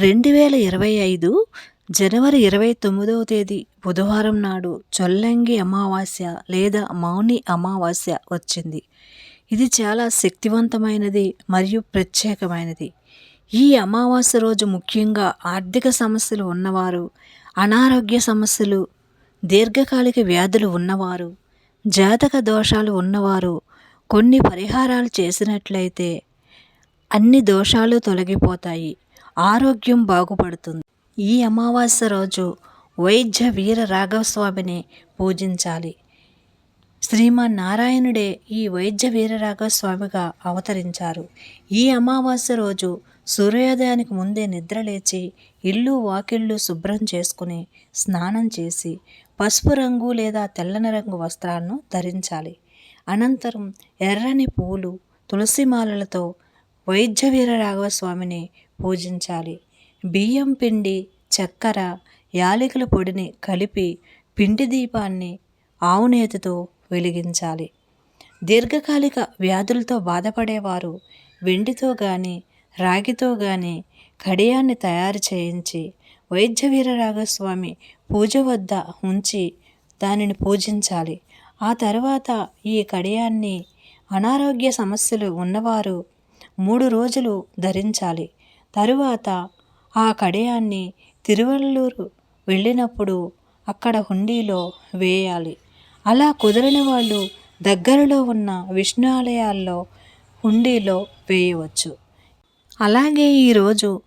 రెండు వేల ఇరవై ఐదు జనవరి ఇరవై తొమ్మిదవ తేదీ బుధవారం నాడు చొల్లంగి అమావాస్య లేదా మౌని అమావాస్య వచ్చింది. ఇది చాలా శక్తివంతమైనది మరియు ప్రత్యేకమైనది. ఈ అమావాస్య రోజు ముఖ్యంగా ఆర్థిక సమస్యలు ఉన్నవారు అనారోగ్య సమస్యలు దీర్ఘకాలిక వ్యాధులు ఉన్నవారు జాతక దోషాలు ఉన్నవారు కొన్ని పరిహారాలు చేసినట్లయితే అన్ని దోషాలు తొలగిపోతాయి. ఆరోగ్యం బాగుపడుతుంది. ఈ అమావాస్య రోజు వైద్య వీర రాఘవస్వామిని పూజించాలి. శ్రీమన్నారాయణుడే ఈ వైద్య వీర రాఘవస్వామిగా అవతరించారు. ఈ అమావాస్య రోజు సూర్యోదయానికి ముందే నిద్రలేచి ఇల్లు వాకిళ్ళు శుభ్రం చేసుకుని స్నానం చేసి పసుపు రంగు లేదా తెల్లని రంగు వస్త్రాలను ధరించాలి. అనంతరం ఎర్రని పూలు తులసిమాలలతో వైద్య వీర రాఘవస్వామిని పూజించాలి. బియ్యం పిండి చక్కెర యాలకుల పొడిని కలిపి పిండి దీపాన్ని ఆవునేతితో వెలిగించాలి. దీర్ఘకాలిక వ్యాధులతో బాధపడేవారు వెండితో కానీ రాగితో కానీ కడియాన్ని తయారు చేయించి వైద్య వీరరాగస్వామి పూజ వద్ద ఉంచి దానిని పూజించాలి. ఆ తర్వాత ఈ కడియాన్ని అనారోగ్య సమస్యలు ఉన్నవారు మూడు రోజులు ధరించాలి. తరువాత ఆ కడియాన్ని తిరువల్లూరు వెళ్ళినప్పుడు అక్కడ హుండీలో వేయాలి. అలా కుదరని వాళ్ళు దగ్గరలో ఉన్న విష్ణు ఆలయాల్లో హుండీలో వేయవచ్చు. అలాగే ఈరోజు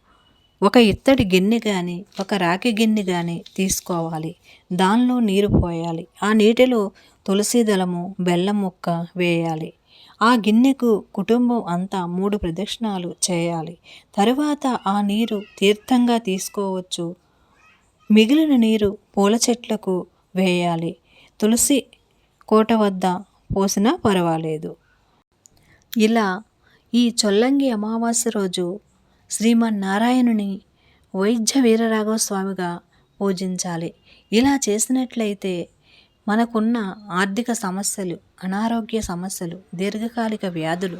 ఒక ఇత్తడి గిన్నె కానీ ఒక రాగి గిన్నె కానీ తీసుకోవాలి. దానిలో నీరు పోయాలి. ఆ నీటిలో తులసి దళము బెల్లం ముక్క వేయాలి. ఆ గిన్నెకు కుటుంబం అంతా మూడు ప్రదక్షిణాలు చేయాలి. తరువాత ఆ నీరు తీర్థంగా తీసుకోవచ్చు. మిగిలిన నీరు పూల చెట్లకు వేయాలి. తులసి కోట వద్ద పోసినా పర్వాలేదు. ఇలా ఈ చొల్లంగి అమావాస్య రోజు శ్రీమన్నారాయణుని వైద్య వీరరాఘవ స్వామిగా పూజించాలి. ఇలా చేసినట్లయితే మనకున్న ఆర్థిక సమస్యలు అనారోగ్య సమస్యలు దీర్ఘకాలిక వ్యాధులు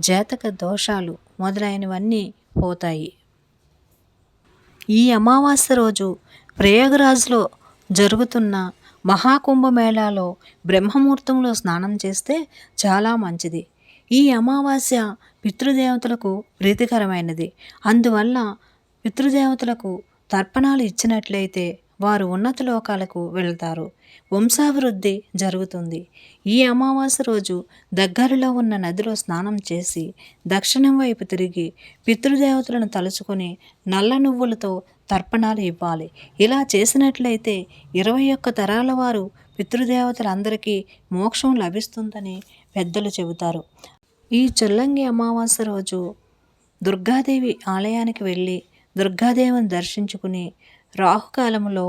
జాతక దోషాలు మొదలైనవన్నీ పోతాయి. ఈ అమావాస్య రోజు ప్రయాగరాజ్లో జరుగుతున్న మహాకుంభమేళాలో బ్రహ్మముహూర్తంలో స్నానం చేస్తే చాలా మంచిది. ఈ అమావాస్య పితృదేవతలకు ప్రీతికరమైనది. అందువల్ల పితృదేవతలకు తర్పణాలు ఇచ్చినట్లయితే వారు ఉన్నత లోకాలకు వెళ్తారు. వంశాభివృద్ధి జరుగుతుంది. ఈ అమావాస్య రోజు దగ్గరలో ఉన్న నదిలో స్నానం చేసి దక్షిణం వైపు తిరిగి పితృదేవతలను తలుచుకొని నల్ల నువ్వులతో తర్పణాలు ఇవ్వాలి. ఇలా చేసినట్లయితే ఇరవై ఒక్క తరాల వారు పితృదేవతలందరికీ మోక్షం లభిస్తుందని పెద్దలు చెబుతారు. ఈ చొల్లంగి అమావాస్య రోజు దుర్గాదేవి ఆలయానికి వెళ్ళి దుర్గాదేవిని దర్శించుకుని రాహుకాలంలో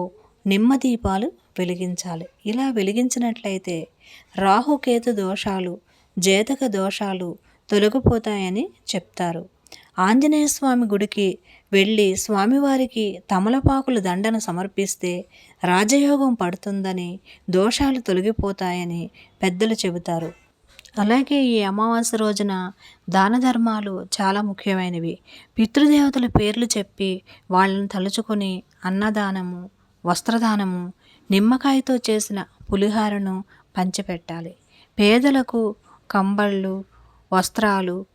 నిమ్మ దీపాలు వెలిగించాలి. ఇలా వెలిగించినట్లయితే రాహుకేతు దోషాలు జేతక దోషాలు తొలగిపోతాయని చెప్తారు. ఆంజనేయ స్వామి గుడికి వెళ్ళి స్వామివారికి తమలపాకుల దండను సమర్పిస్తే రాజయోగం పడుతుందని దోషాలు తొలగిపోతాయని పెద్దలు చెబుతారు. అలాగే ఈ అమావాస్య రోజున దాన ధర్మాలు చాలా ముఖ్యమైనవి. పితృదేవతల పేర్లు చెప్పి వాళ్ళని తలుచుకొని అన్నదానము వస్త్రదానము నిమ్మకాయతో చేసిన పులిహారను పంచిపెట్టాలి. పేదలకు కంబళ్ళు వస్త్రాలు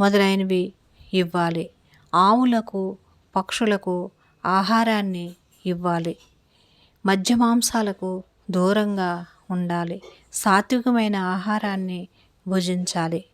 మొదలైనవి ఇవ్వాలి. ఆవులకు పక్షులకు ఆహారాన్ని ఇవ్వాలి. మధ్య మాంసాలకు దూరంగా ఉండాలి. సాత్వికమైన ఆహారాన్ని భుజించాలి.